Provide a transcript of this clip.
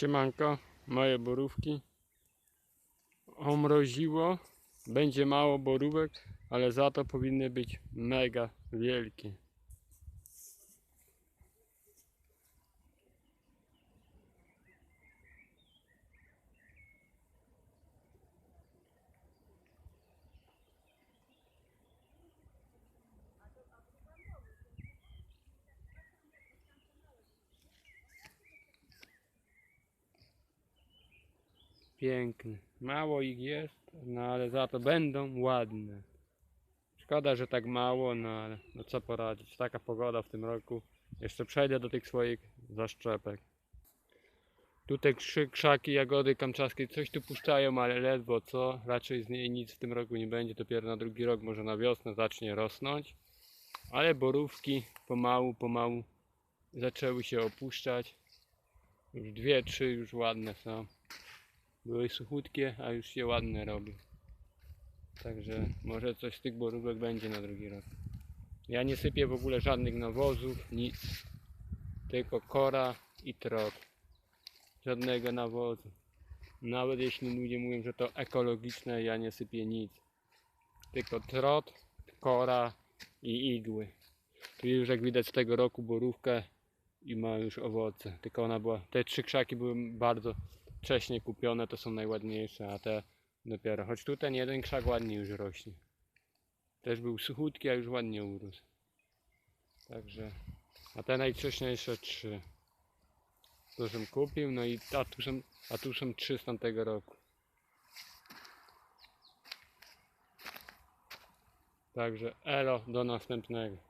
Siemanko, moje borówki. Omroziło, będzie mało borówek, ale za to powinny być mega wielkie. Piękne. Mało ich jest, no ale za to będą ładne. Szkoda, że tak mało, no ale no co poradzić. Taka pogoda w tym roku. Jeszcze przejdę do tych swoich zaszczepek. Tutaj krzaki, jagody kamczaskie coś tu puszczają, ale ledwo co. Raczej z niej nic w tym roku nie będzie. Dopiero na drugi rok, może na wiosnę zacznie rosnąć. Ale borówki pomału, pomału zaczęły się opuszczać. Już dwie, trzy już ładne są. Były suchutkie, a już się ładne robi. Także może coś z tych borówek będzie na drugi rok. Ja nie sypię w ogóle żadnych nawozów, nic. Tylko kora i trot. Żadnego nawozu. Nawet jeśli ludzie mówią, że to ekologiczne, ja nie sypię nic. Tylko trot, kora i igły. Tu już jak widać z tego roku borówkę i ma już owoce. Tylko ona była, te trzy krzaki były bardzo wcześniej kupione, to są najładniejsze, a te dopiero. Choć tu ten jeden krzak ładnie już rośnie. Też był suchutki, a już ładnie urósł. Także, a te najwcześniejsze trzy. To żem kupił, no i a tu są, a tu są trzy z tamtego roku. Także elo, do następnego.